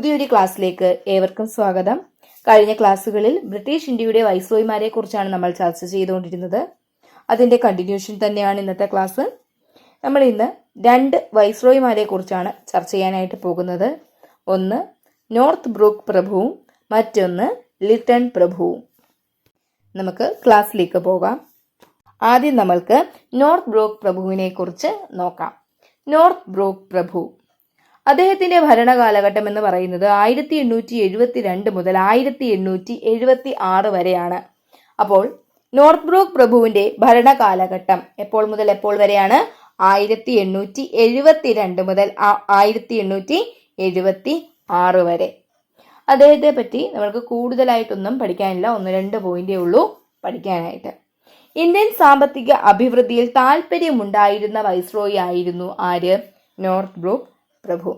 പുതിയൊരു ക്ലാസ്സിലേക്ക് ഏവർക്കും സ്വാഗതം. കഴിഞ്ഞ ക്ലാസ്സുകളിൽ ബ്രിട്ടീഷ് ഇന്ത്യയുടെ വൈസ്രോയിമാരെ കുറിച്ചാണ് നമ്മൾ ചർച്ച ചെയ്തുകൊണ്ടിരുന്നത്. അതിന്റെ കണ്ടിന്യൂഷൻ തന്നെയാണ് ഇന്നത്തെ ക്ലാസ് നമ്മൾ ഇന്ന് രണ്ട് വൈസ്രോയിമാരെ കുറിച്ചാണ് ചർച്ച ചെയ്യാനായിട്ട് പോകുന്നത്. ഒന്ന് നോർത്ത് ബ്രൂക്ക് പ്രഭുവും മറ്റൊന്ന് ലിറ്റൺ പ്രഭുവും. നമുക്ക് ക്ലാസ്സിലേക്ക് പോകാം. ആദ്യം നമ്മൾക്ക് നോർത്ത് ബ്രോക്ക് പ്രഭുവിനെ കുറിച്ച് നോക്കാം. നോർത്ത് ബ്രോക്ക് പ്രഭു അദ്ദേഹത്തിന്റെ ഭരണകാലഘട്ടം എന്ന് പറയുന്നത് ആയിരത്തി എണ്ണൂറ്റി എഴുപത്തി രണ്ട് മുതൽ ആയിരത്തി എണ്ണൂറ്റി എഴുപത്തി ആറ് വരെയാണ്. അപ്പോൾ നോർത്ത് ബ്രൂക്ക് പ്രഭുവിന്റെ ഭരണകാലഘട്ടം എപ്പോൾ മുതൽ എപ്പോൾ വരെയാണ്? ആയിരത്തി എണ്ണൂറ്റി എഴുപത്തി രണ്ട് മുതൽ ആയിരത്തി എണ്ണൂറ്റി എഴുപത്തി ആറ് വരെ. അദ്ദേഹത്തെ പറ്റി നമ്മൾക്ക് കൂടുതലായിട്ടൊന്നും പഠിക്കാനില്ല. ഒന്ന് രണ്ട് പോയിന്റേ ഉള്ളൂ പഠിക്കാനായിട്ട്. ഇന്ത്യൻ സാമ്പത്തിക അഭിവൃദ്ധിയിൽ താല്പര്യമുണ്ടായിരുന്ന വൈസ്രോയി ആയിരുന്നു ആര്? നോർത്ത് ബ്രൂക്ക് പ്രഭു.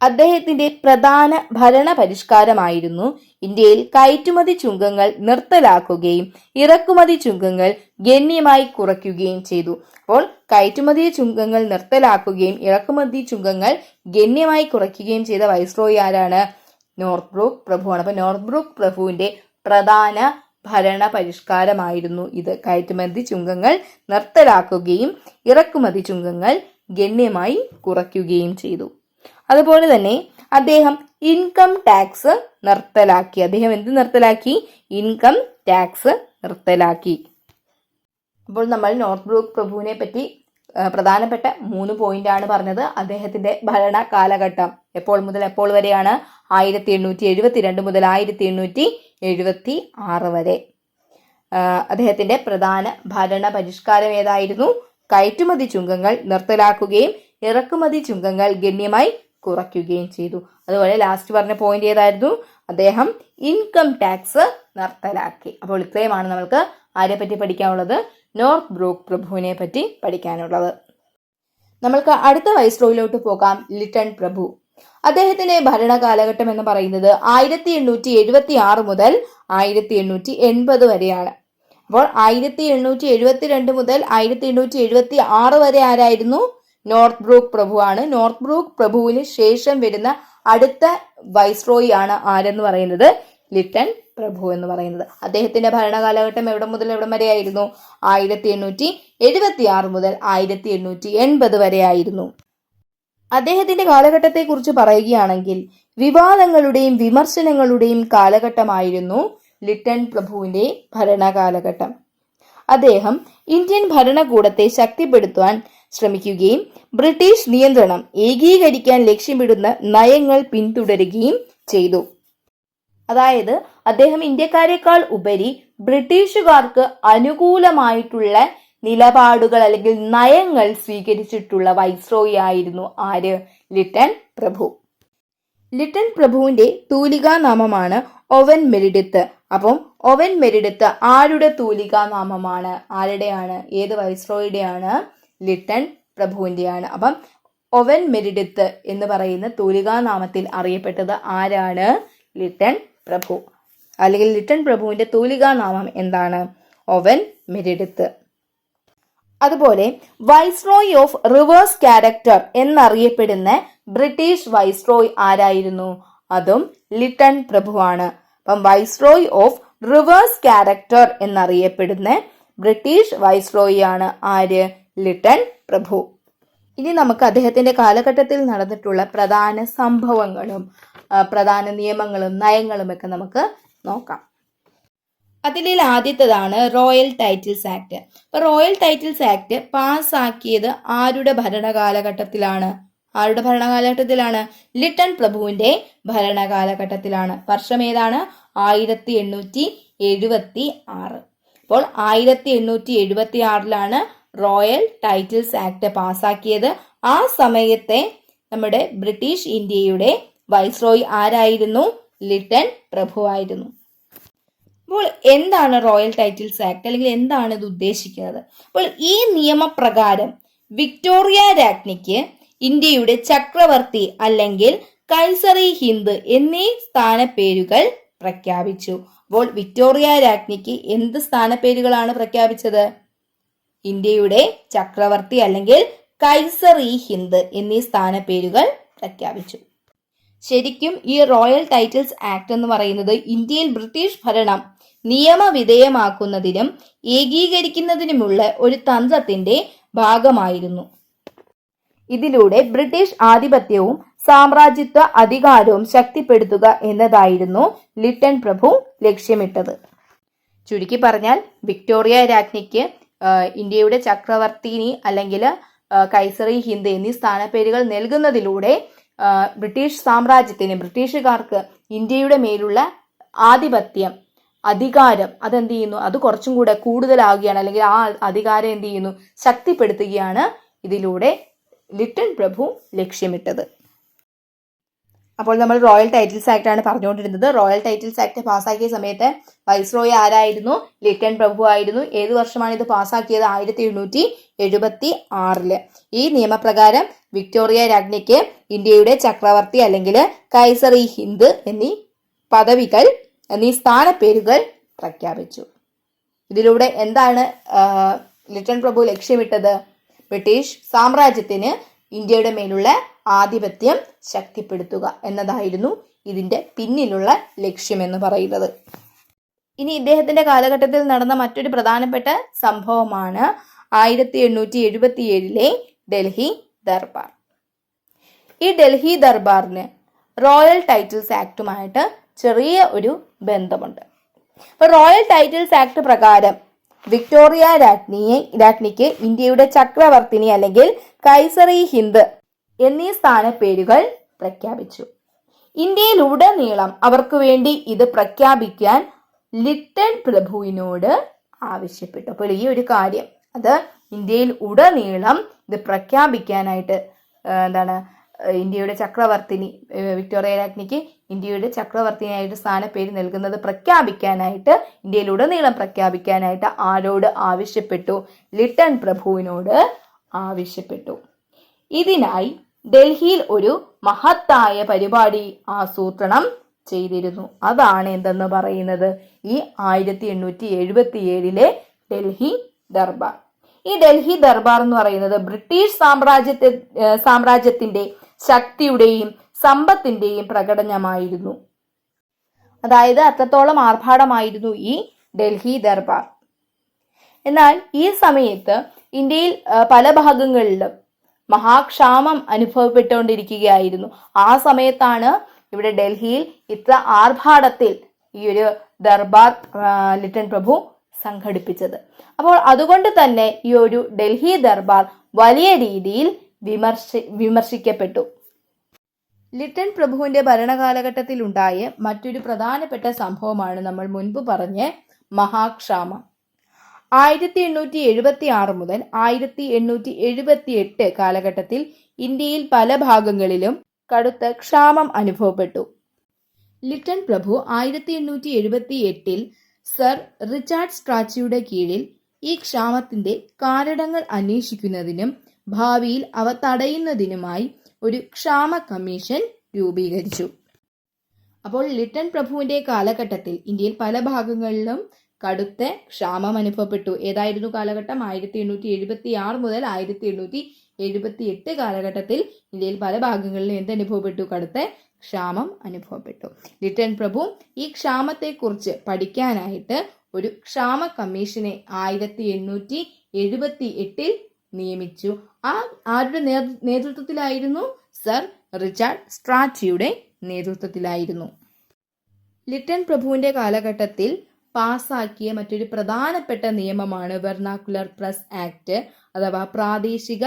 അദ്ദേഹത്തിന്റെ പ്രധാന ഭരണ പരിഷ്കാരമായിരുന്നു ഇന്ത്യയിൽ കയറ്റുമതി ചുങ്കങ്ങൾ നിർത്തലാക്കുകയും ഇറക്കുമതി ചുങ്കങ്ങൾ ഗണ്യമായി കുറയ്ക്കുകയും ചെയ്തു. അപ്പോൾ കയറ്റുമതി ചുങ്കങ്ങൾ നിർത്തലാക്കുകയും ഇറക്കുമതി ചുങ്കങ്ങൾ ഗണ്യമായി കുറയ്ക്കുകയും ചെയ്ത വൈസ്രോയി ആരാണ്? നോർത്ത് ബ്രൂക്ക് പ്രഭുവാണ് അപ്പൊ നോർത്ത് ബ്രൂക്ക് പ്രഭുവിന്റെ പ്രധാന ഭരണ പരിഷ്കാരമായിരുന്നു ഇത്. കയറ്റുമതി ചുങ്കങ്ങൾ നിർത്തലാക്കുകയും ഇറക്കുമതി ചുങ്കങ്ങൾ ഗണ്യമായി കുറയ്ക്കുകയും ചെയ്തു. അതുപോലെ തന്നെ അദ്ദേഹം ഇൻകം ടാക്സ് നിർത്തലാക്കി. അദ്ദേഹം എന്ത് നിർത്തലാക്കി? ഇൻകം ടാക്സ് നിർത്തലാക്കി. അപ്പോൾ നമ്മൾ നോർത്ത് ബ്രൂക്ക് പ്രഭുവിനെ പറ്റി പ്രധാനപ്പെട്ട മൂന്ന് പോയിന്റ് ആണ് പറഞ്ഞത്. അദ്ദേഹത്തിന്റെ ഭരണ കാലഘട്ടം എപ്പോൾ മുതൽ എപ്പോൾ വരെയാണ്? ആയിരത്തി എണ്ണൂറ്റി എഴുപത്തി രണ്ട് മുതൽ ആയിരത്തി എണ്ണൂറ്റി എഴുപത്തി ആറ് വരെ അദ്ദേഹത്തിന്റെ പ്രധാന ഭരണ പരിഷ്കാരം ഏതായിരുന്നു? കയറ്റുമതി ചുങ്കങ്ങൾ നിർത്തലാക്കുകയും ഇറക്കുമതി ചുങ്കങ്ങൾ ഗണ്യമായി കുറയ്ക്കുകയും ചെയ്തു. അതുപോലെ ലാസ്റ്റ് പറഞ്ഞ പോയിന്റ് ഏതായിരുന്നു? അദ്ദേഹം ഇൻകം ടാക്സ് നിർത്തലാക്കി. അപ്പോൾ ഇത്രയുമാണ് നമുക്ക് പറ്റി പഠിക്കാനുള്ളത്? നോർത്ത് ബ്രൂക്ക് പ്രഭുവിനെ പറ്റി പഠിക്കാനുള്ളത്. നമ്മൾക്ക് അടുത്ത വൈസ് റോയിലോട്ട് പോകാം ലിറ്റൺ പ്രഭു. അദ്ദേഹത്തിന്റെ ഭരണകാലഘട്ടം എന്ന് പറയുന്നത് ആയിരത്തി എണ്ണൂറ്റി എഴുപത്തി ആറ് മുതൽ ആയിരത്തി എണ്ണൂറ്റി എൺപത് വരെയാണ്. അപ്പോൾ ആയിരത്തി എണ്ണൂറ്റി എഴുപത്തി രണ്ട് മുതൽ ആയിരത്തി എണ്ണൂറ്റി എഴുപത്തി ആറ് വരെ ആരായിരുന്നു? നോർത്ത് ബ്രൂക്ക് പ്രഭുവാണ്. നോർത്ത് ബ്രൂക്ക് പ്രഭുവിന് ശേഷം വരുന്ന അടുത്ത വൈസ്രോയി ആണ് ആരെന്ന് പറയുന്നത്? ലിറ്റൺ പ്രഭു എന്ന് പറയുന്നത്. അദ്ദേഹത്തിന്റെ ഭരണകാലഘട്ടം എവിടെ മുതൽ എവിടം വരെയായിരുന്നു ആയിരത്തി എണ്ണൂറ്റി എഴുപത്തി ആറ് മുതൽ ആയിരത്തി എണ്ണൂറ്റി എൺപത് വരെയായിരുന്നു അദ്ദേഹത്തിന്റെ കാലഘട്ടത്തെക്കുറിച്ച് പറയുകയാണെങ്കിൽ വിവാദങ്ങളുടെയും വിമർശനങ്ങളുടെയും കാലഘട്ടമായിരുന്നു ലിറ്റൺ പ്രഭുവിന്റെ ഭരണകാലഘട്ടം. അദ്ദേഹം ഇന്ത്യൻ ഭരണകൂടത്തെ ശക്തിപ്പെടുത്തുവാൻ ശ്രമിക്കുകയും ബ്രിട്ടീഷ് നിയന്ത്രണം ഏകീകരിക്കാൻ ലക്ഷ്യമിടുന്ന നയങ്ങൾ പിന്തുടരുകയും ചെയ്തു. അതായത് അദ്ദേഹം ഇന്ത്യക്കാരെക്കാൾ ഉപരി ബ്രിട്ടീഷുകാർക്ക് അനുകൂലമായിട്ടുള്ള നിലപാടുകൾ അല്ലെങ്കിൽ നയങ്ങൾ സ്വീകരിച്ചിട്ടുള്ള വൈസ്രോയി ആയിരുന്നു ആര്? ലിട്ടൺ പ്രഭു. ലിട്ടൺ പ്രഭുവിന്റെ തൂലികാ നാമമാണ് ഒവൻ മെരിഡിത്ത് അപ്പം ഒവൻ മെരിഡിത്ത് ആരുടെ തൂലികാ നാമമാണ് ആരുടെയാണ്? ഏത് വൈസ്രോയുടെയാണ് ലിട്ടൺ പ്രഭുവിന്റെയാണ്. അപ്പം ഒവൻ മെരിഡിത്ത് എന്ന് പറയുന്ന തൂലികാ നാമത്തിൽ അറിയപ്പെട്ടത് ആരാണ്? ലിട്ടൺ പ്രഭു. അല്ലെങ്കിൽ ലിട്ടൺ പ്രഭുവിന്റെ തൂലികാ നാമം എന്താണ്? Owen Meredith. അതുപോലെ വൈസ്രോയ് ഓഫ് റിവേഴ്സ് ക്യാരക്ടർ എന്നറിയപ്പെടുന്ന ബ്രിട്ടീഷ് വൈസ്രോയ് ആരായിരുന്നു? അതും ലിട്ടൺ പ്രഭുവാണ്. അപ്പം വൈസ്രോയ് ഓഫ് റിവേഴ്സ് ക്യാരക്ടർ എന്നറിയപ്പെടുന്ന ബ്രിട്ടീഷ് വൈസ്രോയി ആണ് ആര്? ലിട്ടൺ പ്രഭു. ഇനി നമുക്ക് അദ്ദേഹത്തിന്റെ കാലഘട്ടത്തിൽ നടന്നിട്ടുള്ള പ്രധാന സംഭവങ്ങളും പ്രധാന നിയമങ്ങളും നയങ്ങളും ഒക്കെ നമുക്ക് നോക്കാം. അതിൽ ആദ്യത്തേതാണ് റോയൽ ടൈറ്റിൽസ് ആക്ട്. അപ്പൊ റോയൽ ടൈറ്റിൽസ് ആക്ട് പാസ്സാക്കിയത് ആരുടെ ഭരണകാലഘട്ടത്തിലാണ്? ആരുടെ ഭരണകാലഘട്ടത്തിലാണ്? ലിട്ടൺ പ്രഭുവിന്റെ ഭരണകാലഘട്ടത്തിലാണ്. വർഷം ഏതാണ്? ആയിരത്തി എണ്ണൂറ്റി എഴുപത്തി ആറ് അപ്പോൾ ആയിരത്തി എണ്ണൂറ്റി എഴുപത്തി ആറിലാണ് റോയൽ ടൈറ്റിൽസ് ആക്ട് പാസാക്കിയത്. ആ സമയത്തെ നമ്മുടെ ബ്രിട്ടീഷ് ഇന്ത്യയുടെ വൈസ്രോയ് ആരായിരുന്നു? ലിട്ടൺ പ്രഭു ആയിരുന്നു അപ്പോൾ എന്താണ് റോയൽ ടൈറ്റിൽസ് ആക്ട്? അല്ലെങ്കിൽ എന്താണ് ഇത് ഉദ്ദേശിക്കുന്നത്? അപ്പോൾ ഈ നിയമപ്രകാരം വിക്ടോറിയ രാജ്ഞിക്ക് ഇന്ത്യയുടെ ചക്രവർത്തി അല്ലെങ്കിൽ കൈസറി ഹിന്ദ് എന്നീ സ്ഥാനപ്പേരുകൾ പ്രഖ്യാപിച്ചു. അപ്പോൾ വിക്ടോറിയ രാജ്ഞിക്ക് എന്ത് സ്ഥാനപ്പേരുകളാണ് പ്രഖ്യാപിച്ചത്? ഇന്ത്യയുടെ ചക്രവർത്തി അല്ലെങ്കിൽ കൈസർ ഇ ഹിന്ദ് എന്നീ സ്ഥാനപ്പേരുകൾ പ്രഖ്യാപിച്ചു. ശരിക്കും ഈ റോയൽ ടൈറ്റിൽസ് ആക്ട് എന്ന് പറയുന്നത് ഇന്ത്യയിൽ ബ്രിട്ടീഷ് ഭരണം നിയമവിധേയമാക്കുന്നതിനും ഏകീകരിക്കുന്നതിനുമുള്ള ഒരു തന്ത്രത്തിന്റെ ഭാഗമായിരുന്നു. ഇതിലൂടെ ബ്രിട്ടീഷ് ആധിപത്യവും സാമ്രാജ്യത്വ അധികാരവും ശക്തിപ്പെടുത്തുക എന്നതായിരുന്നു ലിട്ടൺ പ്രഭു ലക്ഷ്യമിട്ടത്. ചുരുക്കി പറഞ്ഞാൽ വിക്ടോറിയ രാജ്ഞിക്ക് ഇന്ത്യയുടെ ചക്രവർത്തിനി അല്ലെങ്കിൽ കൈസറി ഹിന്ദ് എന്നീ സ്ഥാനപ്പേരുകൾ നൽകുന്നതിലൂടെ ബ്രിട്ടീഷ് സാമ്രാജ്യത്തിന് ബ്രിട്ടീഷുകാർക്ക് ഇന്ത്യയുടെ മേലുള്ള ആധിപത്യം അധികാരം അതെന്ത് ചെയ്യുന്നു? അത് കുറച്ചും കൂടെ കൂടുതലാവുകയാണ് അല്ലെങ്കിൽ ആ അധികാരം എന്ത് ചെയ്യുന്നു? ശക്തിപ്പെടുത്തുകയാണ് ഇതിലൂടെ ലിട്ടൺ പ്രഭു ലക്ഷ്യമിട്ടത്. അപ്പോൾ നമ്മൾ റോയൽ ടൈറ്റിൽസ് ആക്ട് ആണ് പറഞ്ഞുകൊണ്ടിരുന്നത്. റോയൽ ടൈറ്റിൽസ് ആക്ട് പാസ്സാക്കിയ സമയത്ത് വൈസ്രോയി ആരായിരുന്നു? ലിറ്റൻ പ്രഭു ആയിരുന്നു. ഏത് വർഷമാണ് ഇത് പാസ്സാക്കിയത്? ആയിരത്തി എണ്ണൂറ്റി എഴുപത്തി ആറിൽ ഈ നിയമപ്രകാരം വിക്ടോറിയ രാജ്ഞിക്ക് ഇന്ത്യയുടെ ചക്രവർത്തി അല്ലെങ്കിൽ കൈസർ കൈസറി ഹിന്ദ് എന്നീ പദവികൾ എന്നീ സ്ഥാനപ്പേരുകൾ പ്രഖ്യാപിച്ചു. ഇതിലൂടെ എന്താണ് ലിറ്റൻ പ്രഭു ലക്ഷ്യമിട്ടത്? ബ്രിട്ടീഷ് സാമ്രാജ്യത്തിന് ഇന്ത്യയുടെ മേലുള്ള ആധിപത്യം ശക്തിപ്പെടുത്തുക എന്നതായിരുന്നു ഇതിന്റെ പിന്നിലുള്ള ലക്ഷ്യമെന്ന് പറയുന്നത്. ഇനി ഇദ്ദേഹത്തിന്റെ കാലഘട്ടത്തിൽ നടന്ന മറ്റൊരു പ്രധാനപ്പെട്ട സംഭവമാണ് ആയിരത്തി എണ്ണൂറ്റി എഴുപത്തി ഏഴിലെ ഡൽഹി ദർബാർ. ഈ ഡൽഹി ദർബാറിന് റോയൽ ടൈറ്റിൽസ് ആക്ടുമായിട്ട് ചെറിയ ഒരു ബന്ധമുണ്ട്. അപ്പോൾ റോയൽ ടൈറ്റിൽസ് ആക്ട് പ്രകാരം വിക്ടോറിയ രാജ്ഞിയെ രാജ്ഞിക്ക് ഇന്ത്യയുടെ ചക്രവർത്തിനി അല്ലെങ്കിൽ കൈസറി ഹിന്ദ് എന്നീ സ്ഥാനപ്പേരുകൾ പ്രഖ്യാപിച്ചു. ഇന്ത്യയിലുടനീളം അവർക്ക് വേണ്ടി ഇത് പ്രഖ്യാപിക്കാൻ ലിറ്റൺ പ്രഭുവിനോട് ആവശ്യപ്പെട്ടു. അപ്പോൾ ഈ ഒരു കാര്യം അത് ഇന്ത്യയിൽ ഉടനീളം ഇത് പ്രഖ്യാപിക്കാനായിട്ട് എന്താണ് ഇന്ത്യയുടെ ചക്രവർത്തിനി വിക്ടോറിയ രാജ്ഞിക്ക് ഇന്ത്യയുടെ ചക്രവർത്തിയായിട്ട് സ്ഥാനപ്പേര് നൽകുന്നത് പ്രഖ്യാപിക്കാനായിട്ട് ഇന്ത്യയിലുടനീളം പ്രഖ്യാപിക്കാനായിട്ട് ആരോട് ആവശ്യപ്പെട്ടു? ലിട്ടൺ പ്രഭുവിനോട് ആവശ്യപ്പെട്ടു. ഇതിനായി ഡൽഹിയിൽ ഒരു മഹത്തായ പരിപാടി ആസൂത്രണം ചെയ്തിരുന്നു. അതാണ് എന്തെന്ന് പറയുന്നത്? ഈ ആയിരത്തി എണ്ണൂറ്റി എഴുപത്തി ഏഴിലെ ഡൽഹി ദർബാർ. ഈ ഡൽഹി ദർബാർ എന്ന് പറയുന്നത് ബ്രിട്ടീഷ് സാമ്രാജ്യത്തെ സാമ്രാജ്യത്തിന്റെ ശക്തിയുടെയും സമ്പത്തിന്റെയും പ്രകടനമായിരുന്നു. അതായത് അത്രത്തോളം ആർഭാടമായിരുന്നു ഈ ഡൽഹി ദർബാർ. എന്നാൽ ഈ സമയത്ത് ഇന്ത്യയിൽ പല ഭാഗങ്ങളിലും മഹാക്ഷാമം അനുഭവപ്പെട്ടുകൊണ്ടിരിക്കുകയായിരുന്നു. ആ സമയത്താണ് ഇവിടെ ഡൽഹിയിൽ ഇത്ര ആർഭാടത്തിൽ ഈ ഒരു ദർബാർ ലിറ്റൻ പ്രഭു സംഘടിപ്പിച്ചത്. അപ്പോൾ അതുകൊണ്ട് തന്നെ ഈ ഒരു ഡൽഹി ദർബാർ വലിയ രീതിയിൽ വിമർശി വിമർശിക്കപ്പെട്ടു. ലിട്ടൺ പ്രഭുവിന്റെ ഭരണകാലഘട്ടത്തിൽ ഉണ്ടായ മറ്റൊരു പ്രധാനപ്പെട്ട സംഭവമാണ് നമ്മൾ മുൻപ് പറഞ്ഞ മഹാക്ഷാമം. ആയിരത്തി എണ്ണൂറ്റി എഴുപത്തി ആറ് മുതൽ ആയിരത്തി എണ്ണൂറ്റി എഴുപത്തി എട്ട് കാലഘട്ടത്തിൽ ഇന്ത്യയിൽ പല ഭാഗങ്ങളിലും കടുത്ത ക്ഷാമം അനുഭവപ്പെട്ടു. ലിട്ടൺ പ്രഭു ആയിരത്തി എണ്ണൂറ്റി എഴുപത്തി എട്ടിൽ സർ റിച്ചാർഡ് സ്ട്രാച്ചിയുടെ കീഴിൽ ഈ ക്ഷാമത്തിന്റെ കാരണങ്ങൾ അന്വേഷിക്കുന്നതിനും ഭാവിയിൽ അവ തടയുന്നതിനുമായി ഒരു ക്ഷാമ കമ്മീഷൻ രൂപീകരിച്ചു. അപ്പോൾ ലിട്ടൺ പ്രഭുവിന്റെ കാലഘട്ടത്തിൽ ഇന്ത്യയിൽ പല ഭാഗങ്ങളിലും കടുത്ത ക്ഷാമം അനുഭവപ്പെട്ടു. ഏതായിരുന്നു കാലഘട്ടം? ആയിരത്തി എണ്ണൂറ്റി എഴുപത്തി ആറ് മുതൽ ആയിരത്തി എണ്ണൂറ്റി എഴുപത്തി എട്ട് കാലഘട്ടത്തിൽ ഇന്ത്യയിൽ പല ഭാഗങ്ങളിലും എന്ത് അനുഭവപ്പെട്ടു? കടുത്ത ക്ഷാമം അനുഭവപ്പെട്ടു. ലിട്ടൺ പ്രഭു ഈ ക്ഷാമത്തെക്കുറിച്ച് പഠിക്കാനായിട്ട് ഒരു ക്ഷാമ കമ്മീഷനെ ആയിരത്തി എണ്ണൂറ്റി എഴുപത്തി എട്ടിൽ നിയമിച്ചു. ആ ആരുടെ നേതൃത്വത്തിലായിരുന്നു? സർ റിച്ചാർഡ് സ്ട്രാറ്റിയുടെ നേതൃത്വത്തിലായിരുന്നു. ലിട്ടൺ പ്രഭുവിന്റെ കാലഘട്ടത്തിൽ പാസാക്കിയ മറ്റൊരു പ്രധാനപ്പെട്ട നിയമമാണ് വെർണാക്കുലർ പ്രസ് ആക്ട് അഥവാ പ്രാദേശിക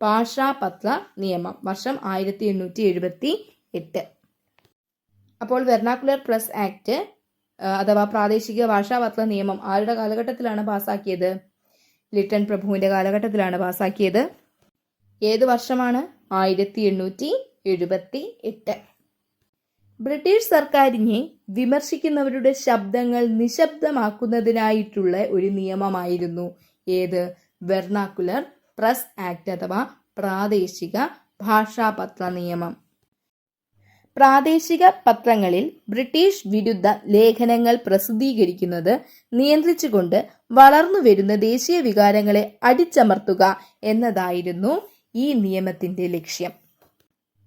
ഭാഷാപത്ര നിയമം വർഷം ആയിരത്തി എണ്ണൂറ്റി എഴുപത്തി എട്ട് അപ്പോൾ വെർണാക്കുലർ പ്രസ് ആക്ട് അഥവാ പ്രാദേശിക ഭാഷാപത്ര നിയമം ആരുടെ കാലഘട്ടത്തിലാണ് പാസാക്കിയത്? ലിട്ടൺ പ്രഭുവിന്റെ കാലഘട്ടത്തിലാണ് പാസാക്കിയത് ഏത് വർഷമാണ്? ആയിരത്തി എണ്ണൂറ്റി എഴുപത്തി എട്ട് ബ്രിട്ടീഷ് സർക്കാരിനെ വിമർശിക്കുന്നവരുടെ ശബ്ദങ്ങൾ നിശബ്ദമാക്കുന്നതിനായിട്ടുള്ള ഒരു നിയമമായിരുന്നു ഏത്? വെർണാക്കുലർ പ്രസ് ആക്ട് അഥവാ പ്രാദേശിക ഭാഷാപത്ര നിയമം. പ്രാദേശിക പത്രങ്ങളിൽ ബ്രിട്ടീഷ് വിരുദ്ധ ലേഖനങ്ങൾ പ്രസിദ്ധീകരിക്കുന്നത് നിയന്ത്രിച്ചുകൊണ്ട് വളർന്നു വരുന്ന ദേശീയ വികാരങ്ങളെ അടിച്ചമർത്തുക എന്നതായിരുന്നു ഈ നിയമത്തിന്റെ ലക്ഷ്യം.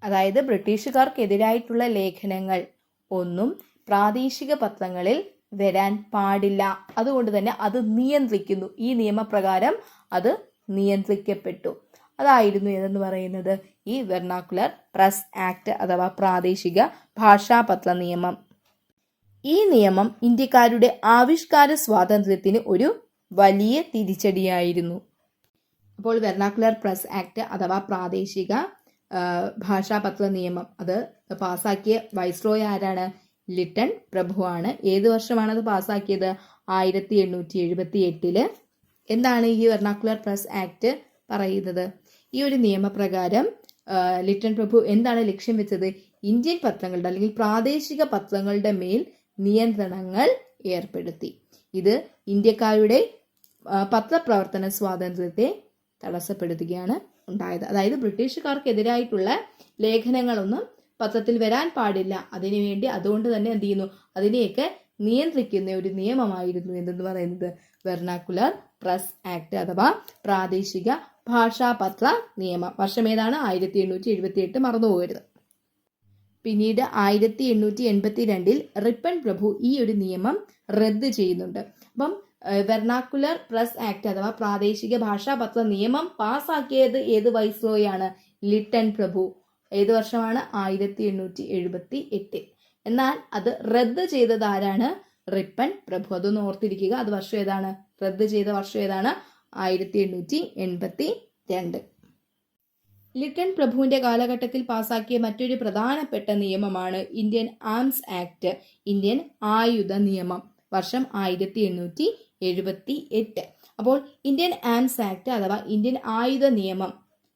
അതായത് ബ്രിട്ടീഷുകാർക്കെതിരായിട്ടുള്ള ലേഖനങ്ങൾ ഒന്നും പ്രാദേശിക പത്രങ്ങളിൽ വരാൻ പാടില്ല. അതുകൊണ്ട് തന്നെ അത് നിയന്ത്രിക്കുന്നു. ഈ നിയമപ്രകാരം അത് നിയന്ത്രിക്കപ്പെട്ടു. അതായിരുന്നു ഏതെന്ന് പറയുന്നത്? ഈ വെർണാക്കുലർ പ്രസ് ആക്ട് അഥവാ പ്രാദേശിക ഭാഷാപത്ര നിയമം. ഈ നിയമം ഇന്ത്യക്കാരുടെ ആവിഷ്കാര സ്വാതന്ത്ര്യത്തിന് ഒരു വലിയ തിരിച്ചടിയായിരുന്നു. അപ്പോൾ വെർണാക്കുലർ പ്രസ് ആക്ട് അഥവാ പ്രാദേശിക ഭാഷാപത്ര നിയമം അത് പാസാക്കിയ വൈസ്രോയ് ആരാണ്? ലിട്ടൺ പ്രഭുവാണ് ഏത് വർഷമാണ് അത് പാസാക്കിയത് ആയിരത്തി എണ്ണൂറ്റി എഴുപത്തി എട്ടിൽ. എന്താണ് ഈ വെർണാക്കുലർ പ്രസ് ആക്ട് പറയുന്നത്? ഈ ഒരു നിയമപ്രകാരം ലിറ്റൻ പ്രഭു എന്താണ് ലക്ഷ്യം വെച്ചത്? ഇന്ത്യൻ പത്രങ്ങളുടെ അല്ലെങ്കിൽ പ്രാദേശിക പത്രങ്ങളുടെ മേൽ നിയന്ത്രണങ്ങൾ ഏർപ്പെടുത്തി. ഇത് ഇന്ത്യക്കാരുടെ പത്രപ്രവർത്തന സ്വാതന്ത്ര്യത്തെ തടസ്സപ്പെടുത്തുകയാണ് ഉണ്ടായത്. അതായത് ബ്രിട്ടീഷുകാർക്കെതിരായിട്ടുള്ള ലേഖനങ്ങളൊന്നും പത്രത്തിൽ വരാൻ പാടില്ല. അതിനുവേണ്ടി അതുകൊണ്ട് തന്നെ എന്ത് ചെയ്യുന്നു? അതിനെയൊക്കെ നിയന്ത്രിക്കുന്ന ഒരു നിയമമായിരുന്നു എന്തെന്ന് പറയുന്നത്? വെർണാക്കുലർ പ്രസ് ആക്ട് അഥവാ പ്രാദേശിക ഭാഷാപത്ര നിയമം. വർഷം ഏതാണ്? ആയിരത്തി എണ്ണൂറ്റി എഴുപത്തി എട്ട് മറന്നു പോകരുത്. പിന്നീട് ആയിരത്തി എണ്ണൂറ്റി എൺപത്തി രണ്ടിൽ റിപ്പൺ പ്രഭു ഈ ഒരു നിയമം റദ്ദ് ചെയ്യുന്നുണ്ട്. അപ്പം വെർണാക്കുലർ പ്രസ് ആക്ട് അഥവാ പ്രാദേശിക ഭാഷാപത്ര നിയമം പാസ്സാക്കിയത് ഏത് വൈസ്രോയാണ്? ലിട്ടൺ പ്രഭു. ഏത് വർഷമാണ്? ആയിരത്തി എണ്ണൂറ്റി എഴുപത്തി എട്ടിൽ എന്നാൽ അത് റദ്ദ് ചെയ്തത് ആരാണ്? റിപ്പൺ പ്രഭു. അതൊന്ന് ഓർത്തിരിക്കുക. അത് വർഷം ഏതാണ്? റദ്ദ് ചെയ്ത വർഷം ഏതാണ്? ആയിരത്തി എണ്ണൂറ്റി എൺപത്തി രണ്ട് ലിട്ടൺ പ്രഭുവിന്റെ കാലഘട്ടത്തിൽ പാസാക്കിയ മറ്റൊരു പ്രധാനപ്പെട്ട നിയമമാണ് ഇന്ത്യൻ ആംസ് ആക്ട് ഇന്ത്യൻ ആയുധ നിയമം വർഷം ആയിരത്തി എണ്ണൂറ്റി എഴുപത്തി എട്ട് അപ്പോൾ ഇന്ത്യൻ ആംസ് ആക്ട് അഥവാ ഇന്ത്യൻ ആയുധ നിയമം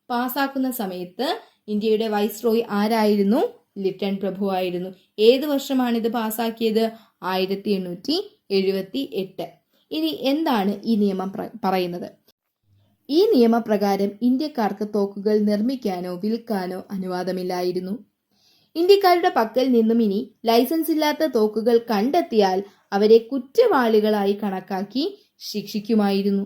പാസാക്കുന്ന സമയത്ത് ഇന്ത്യയുടെ വൈസ് റോയ് ആരായിരുന്നു? ലിട്ടൺ പ്രഭു ആയിരുന്നു. ഏത് വർഷമാണ് ഇത് പാസാക്കിയത്? ആയിരത്തി എണ്ണൂറ്റി എഴുപത്തി എട്ട് ഇനി എന്താണ് ഈ നിയമം പറയുന്നത്? ഈ നിയമപ്രകാരം ഇന്ത്യക്കാർക്ക് തോക്കുകൾ നിർമ്മിക്കാനോ വിൽക്കാനോ അനുവാദമില്ലായിരുന്നു. ഇന്ത്യക്കാരുടെ പക്കൽ നിന്നും ഇനി ലൈസൻസ് ഇല്ലാത്ത തോക്കുകൾ കണ്ടെത്തിയാൽ അവരെ കുറ്റവാളികളായി കണക്കാക്കി ശിക്ഷിക്കുമായിരുന്നു.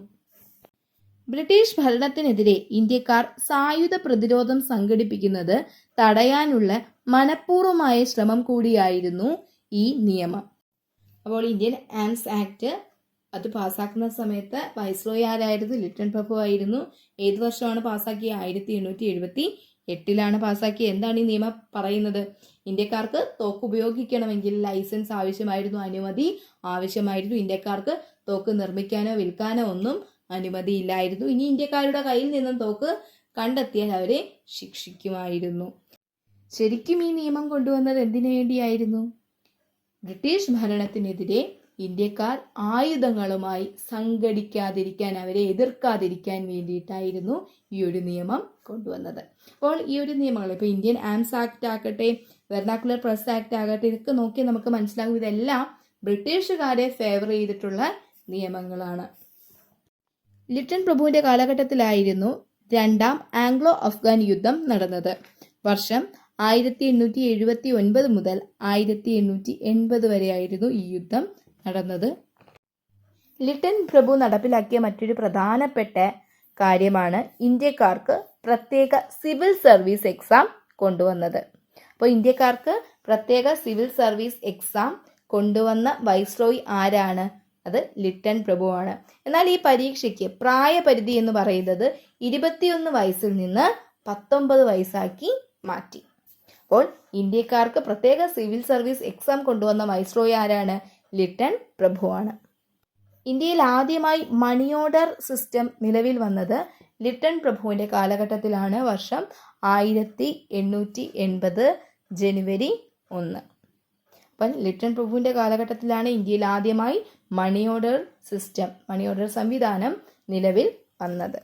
ബ്രിട്ടീഷ് ഭരണത്തിനെതിരെ ഇന്ത്യക്കാർ സായുധ പ്രതിരോധം സംഘടിപ്പിക്കുന്നത് തടയാനുള്ള മനഃപൂർവമായ ശ്രമം കൂടിയായിരുന്നു ഈ നിയമം. അപ്പോൾ ഇന്ത്യൻ ആംസ് ആക്ട് അത് പാസ്സാക്കുന്ന സമയത്ത് വൈസ്രോയ് ആരായിരുന്നു? ലിറ്റൺ പ്രഭു ആയിരുന്നു. ഏത് വർഷമാണ് പാസ്സാക്കിയത്? ആയിരത്തി എണ്ണൂറ്റി എഴുപത്തി എട്ടിലാണ് പാസ്സാക്കിയത്. എന്താണ് ഈ നിയമം പറയുന്നത്? ഇന്ത്യക്കാർക്ക് തോക്ക് ഉപയോഗിക്കണമെങ്കിൽ ലൈസൻസ് ആവശ്യമായിരുന്നു അനുമതി ആവശ്യമായിരുന്നു. ഇന്ത്യക്കാർക്ക് തോക്ക് നിർമ്മിക്കാനോ വിൽക്കാനോ ഒന്നും അനുമതി ഇല്ലായിരുന്നു. ഇനി ഇന്ത്യക്കാരുടെ കയ്യിൽ നിന്നും തോക്ക് കണ്ടെത്തിയാൽ അവരെ ശിക്ഷിക്കുമായിരുന്നു. ശരിക്കും ഈ നിയമം കൊണ്ടുവന്നത് എന്തിനു വേണ്ടിയായിരുന്നു? ബ്രിട്ടീഷ് ഭരണത്തിനെതിരെ ഇന്ത്യക്കാർ ആയുധങ്ങളുമായി സംഘടിക്കാതിരിക്കാൻ അവരെ എതിർക്കാതിരിക്കാൻ വേണ്ടിയിട്ടായിരുന്നു ഈ ഒരു നിയമം കൊണ്ടുവന്നത്. അപ്പോൾ ഈ ഒരു നിയമങ്ങൾ ഇപ്പോൾ ഇന്ത്യൻ ആംസ് ആക്ട് ആകട്ടെ വെർണാക്കുലർ പ്രസ് ആക്ട് ആകട്ടെ ഇതൊക്കെ നോക്കി നമുക്ക് മനസ്സിലാകും ഇതെല്ലാം ബ്രിട്ടീഷുകാരെ ഫേവർ ചെയ്തിട്ടുള്ള നിയമങ്ങളാണ്. ലിറ്റൻ പ്രഭുവിന്റെ കാലഘട്ടത്തിലായിരുന്നു രണ്ടാം ആംഗ്ലോ അഫ്ഗാൻ യുദ്ധം നടന്നത്. വർഷം ആയിരത്തി എണ്ണൂറ്റി എഴുപത്തി ഒൻപത് മുതൽ ആയിരത്തി എണ്ണൂറ്റി എൺപത് വരെയായിരുന്നു ഈ യുദ്ധം നടന്നത്. ലിട്ടൻ പ്രഭു നടപ്പിലാക്കിയ മറ്റൊരു പ്രധാനപ്പെട്ട കാര്യമാണ് ഇന്ത്യക്കാർക്ക് പ്രത്യേക സിവിൽ സർവീസ് എക്സാം കൊണ്ടുവന്നത്. അപ്പോൾ ഇന്ത്യക്കാർക്ക് പ്രത്യേക സിവിൽ സർവീസ് എക്സാം കൊണ്ടുവന്ന വൈസ്രോയി ആരാണ്? അത് ലിട്ടൻ പ്രഭുവാണ്. എന്നാൽ ഈ പരീക്ഷയ്ക്ക് പ്രായപരിധി എന്ന് പറയുന്നത് ഇരുപത്തിയൊന്ന് വയസ്സിൽ നിന്ന് പത്തൊമ്പത് വയസ്സാക്കി മാറ്റി. അപ്പോൾ ഇന്ത്യക്കാർക്ക് പ്രത്യേക സിവിൽ സർവീസ് എക്സാം കൊണ്ടുവന്ന വൈസ്രോയി ആരാണ്? ലിട്ടൺ പ്രഭുവാണ്. ഇന്ത്യയിൽ ആദ്യമായി മണി ഓർഡർ സിസ്റ്റം നിലവിൽ വന്നത് ലിട്ടൺ പ്രഭുവിന്റെ കാലഘട്ടത്തിലാണ് വർഷം ആയിരത്തി എണ്ണൂറ്റി എൺപത് ജനുവരി ഒന്ന്. അപ്പം ലിട്ടൺ പ്രഭുവിന്റെ കാലഘട്ടത്തിലാണ് ഇന്ത്യയിൽ ആദ്യമായി money order system money order സംവിധാനം നിലവിൽ വന്നത്.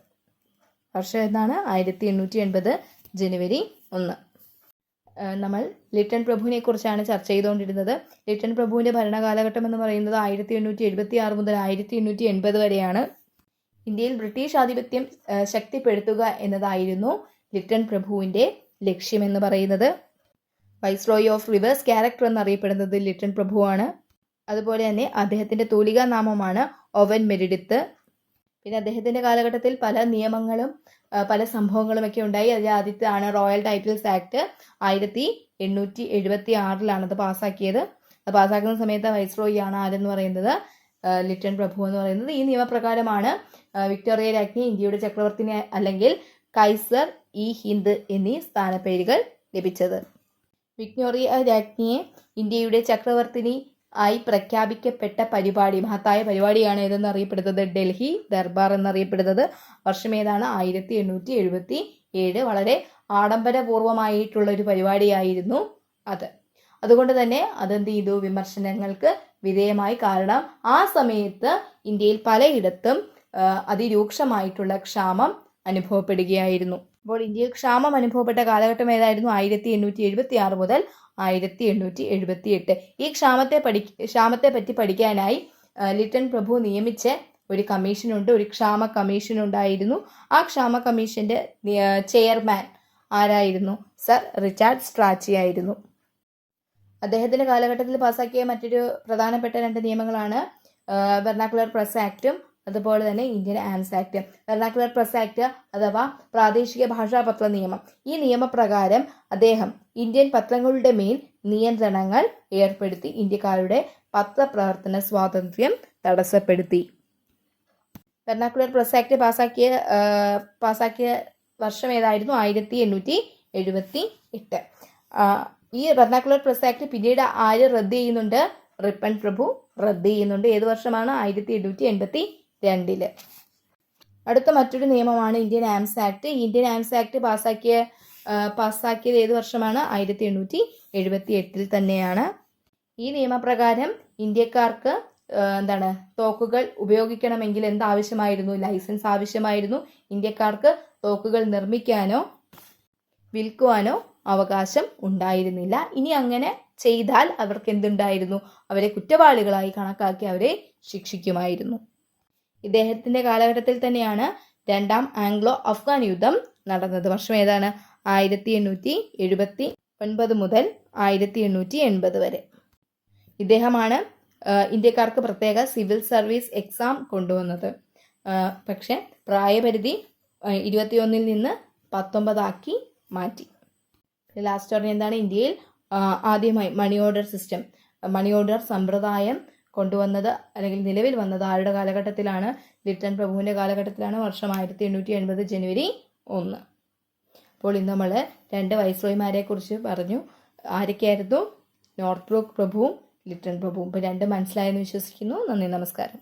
വർഷം എന്താണ്? ആയിരത്തി എണ്ണൂറ്റി എൺപത് ജനുവരി ഒന്ന്. നമ്മൾ ലിറ്റൺ പ്രഭുവിനെ കുറിച്ചാണ് ചർച്ച ചെയ്തുകൊണ്ടിരുന്നത്. ലിറ്റൺ പ്രഭുവിന്റെ ഭരണകാലഘട്ടം എന്ന് പറയുന്നത് ആയിരത്തി എണ്ണൂറ്റി എഴുപത്തി ആറ് മുതൽ ആയിരത്തി എണ്ണൂറ്റി എൺപത് വരെയാണ്. ഇന്ത്യയിൽ ബ്രിട്ടീഷ് ആധിപത്യം ശക്തിപ്പെടുത്തുക എന്നതായിരുന്നു ലിറ്റൺ പ്രഭുവിന്റെ ലക്ഷ്യമെന്ന് പറയുന്നത്. വൈസ്രോയ് ഓഫ് റിവേഴ്സ് ക്യാരക്ടർ എന്നറിയപ്പെടുന്നത് ലിറ്റൺ പ്രഭുവാണ്. അതുപോലെ തന്നെ അദ്ദേഹത്തിന്റെ തൂലികാ നാമമാണ് ഒവൻ മെരിഡിത്ത്. പിന്നെ അദ്ദേഹത്തിന്റെ കാലഘട്ടത്തിൽ പല നിയമങ്ങളും പല സംഭവങ്ങളും ഒക്കെ ഉണ്ടായി. അതിൽ ആദ്യത്തെയാണ് റോയൽ ടൈറ്റിൽസ് ആക്ട് ആയിരത്തി എണ്ണൂറ്റി എഴുപത്തി ആറിലാണ് അത് പാസ്സാക്കിയത്. അത് പാസ്സാക്കുന്ന സമയത്ത് വൈസ്രോയി ആണ് ആരെന്ന് പറയുന്നത്? ലിറ്റൺ പ്രഭു എന്ന് പറയുന്നത്. ഈ നിയമപ്രകാരമാണ് വിക്ടോറിയ രാജ്ഞി ഇന്ത്യയുടെ ചക്രവർത്തിനെ അല്ലെങ്കിൽ കൈസർ ഇ ഹിന്ദ് എന്നീ സ്ഥാനപ്പേരുകൾ ലഭിച്ചത്. വിക്ടോറിയ രാജ്ഞിയെ ഇന്ത്യയുടെ ചക്രവർത്തിനി ആയി പ്രഖ്യാപിക്കപ്പെട്ട പരിപാടി മഹത്തായ പരിപാടിയാണ് ഏതെന്ന് അറിയപ്പെടുന്നത്? ഡൽഹി ദർബാർ എന്നറിയപ്പെടുന്നത്. വർഷം ഏതാണ്? ആയിരത്തി എണ്ണൂറ്റി എഴുപത്തി ഏഴ് വളരെ ആഡംബരപൂർവമായിട്ടുള്ള ഒരു പരിപാടിയായിരുന്നു അത്. അതുകൊണ്ട് തന്നെ അതെന്ത് ചെയ്തു? വിമർശനങ്ങൾക്ക് വിധേയമായി കാരണം ആ സമയത്ത് ഇന്ത്യയിൽ പലയിടത്തും അതിരൂക്ഷമായിട്ടുള്ള ക്ഷാമം അനുഭവപ്പെടുകയായിരുന്നു. അപ്പോൾ ഇന്ത്യയിൽ ക്ഷാമം അനുഭവപ്പെട്ട കാലഘട്ടം ഏതായിരുന്നു? ആയിരത്തി എണ്ണൂറ്റി എഴുപത്തി ആറ് മുതൽ ആയിരത്തി എണ്ണൂറ്റി എഴുപത്തി എട്ട് ഈ ക്ഷാമത്തെ പഠി ക്ഷാമത്തെ പറ്റി പഠിക്കാനായി ലിറ്റൺ പ്രഭു നിയമിച്ച ഒരു കമ്മീഷനുണ്ട് ഒരു ക്ഷാമ കമ്മീഷൻ ഉണ്ടായിരുന്നു. ആ ക്ഷാമ കമ്മീഷന്റെ ചെയർമാൻ ആരായിരുന്നു? സർ റിച്ചാർഡ് സ്ട്രാച്ചി ആയിരുന്നു. അദ്ദേഹത്തിന്റെ കാലഘട്ടത്തിൽ പാസാക്കിയ മറ്റൊരു പ്രധാനപ്പെട്ട രണ്ട് നിയമങ്ങളാണ് വെർണാക്കുലർ പ്രസ് ആക്റ്റും അതുപോലെ തന്നെ Indian Arms Act Vernacular Press Act അഥവാ പ്രാദേശിക ഭാഷാപത്ര നിയമം. ഈ നിയമപ്രകാരം അദ്ദേഹം ഇന്ത്യൻ പത്രങ്ങളുടെ മേൽ നിയന്ത്രണങ്ങൾ ഏർപ്പെടുത്തി ഇന്ത്യക്കാരുടെ പത്രപ്രവർത്തന സ്വാതന്ത്ര്യം തടസ്സപ്പെടുത്തി. വെർണാക്കുലർ പ്രസ് ആക്ട് പാസാക്കിയ പാസാക്കിയ വർഷം ഏതായിരുന്നു? ആയിരത്തി എണ്ണൂറ്റി എഴുപത്തി എട്ട് ഈ വെർണാക്കുലർ പ്രസ് ആക്ട് പിന്നീട് ആര് റദ്ദ് ചെയ്യുന്നുണ്ട്? റിപ്പൺ പ്രഭു റദ്ദ് ചെയ്യുന്നുണ്ട്. ഏത് വർഷമാണ്? ആയിരത്തി എണ്ണൂറ്റി എൺപത്തി രണ്ടിൽ. അടുത്ത മറ്റൊരു നിയമമാണ് Indian arms act. Indian arms act പാസ്സാക്കിയ പാസ്സാക്കിയത് ഏത് വർഷമാണ്? ആയിരത്തി എണ്ണൂറ്റി എഴുപത്തി എട്ടിൽ തന്നെയാണ്. ഈ നിയമപ്രകാരം ഇന്ത്യക്കാർക്ക് എന്താണ് തോക്കുകൾ ഉപയോഗിക്കണമെങ്കിൽ എന്താവശ്യമായിരുന്നു? ലൈസൻസ് ആവശ്യമായിരുന്നു. ഇന്ത്യക്കാർക്ക് തോക്കുകൾ നിർമ്മിക്കാനോ വിൽക്കുവാനോ അവകാശം ഉണ്ടായിരുന്നില്ല. ഇനി അങ്ങനെ ചെയ്താൽ അവർക്ക് എന്തുണ്ടായിരുന്നു? അവരെ കുറ്റവാളികളായി കണക്കാക്കി അവരെ ശിക്ഷിക്കുമായിരുന്നു. ഇദ്ദേഹത്തിന്റെ കാലഘട്ടത്തിൽ തന്നെയാണ് രണ്ടാം ആംഗ്ലോ അഫ്ഗാൻ യുദ്ധം നടന്നത്. വർഷം ഏതാണ്? ആയിരത്തി എണ്ണൂറ്റി എഴുപത്തി ഒൻപത് മുതൽ ആയിരത്തി എണ്ണൂറ്റി എൺപത് വരെ. ഇദ്ദേഹമാണ് ഇന്ത്യക്കാർക്ക് പ്രത്യേക സിവിൽ സർവീസ് എക്സാം കൊണ്ടുവന്നത്. പക്ഷെ പ്രായപരിധി ഇരുപത്തിയൊന്നിൽ നിന്ന് പത്തൊമ്പതാക്കി മാറ്റി. ലാസ്റ്റ് പറഞ്ഞ എന്താണ്? ഇന്ത്യയിൽ ആദ്യമായി money order system money order സമ്പ്രദായം കൊണ്ടുവന്നത് അല്ലെങ്കിൽ നിലവിൽ വന്നത് ആരുടെ കാലഘട്ടത്തിലാണ്? ലിറ്റൻ പ്രഭുവിന്റെ കാലഘട്ടത്തിലാണ് വർഷം ആയിരത്തി എണ്ണൂറ്റി എൺപത് ജനുവരി ഒന്ന്. അപ്പോൾ ഇന്ന് നമ്മൾ രണ്ട് വൈസ്രോയിമാരെ കുറിച്ച് പറഞ്ഞു. ആരൊക്കെയായിരുന്നു? നോർത്ത് ബ്രോക്ക് പ്രഭുവും ലിറ്റൻ പ്രഭുവും. ഇപ്പോൾ രണ്ട് മനസ്സിലായെന്ന് വിശ്വസിക്കുന്നു. നന്ദി നമസ്കാരം.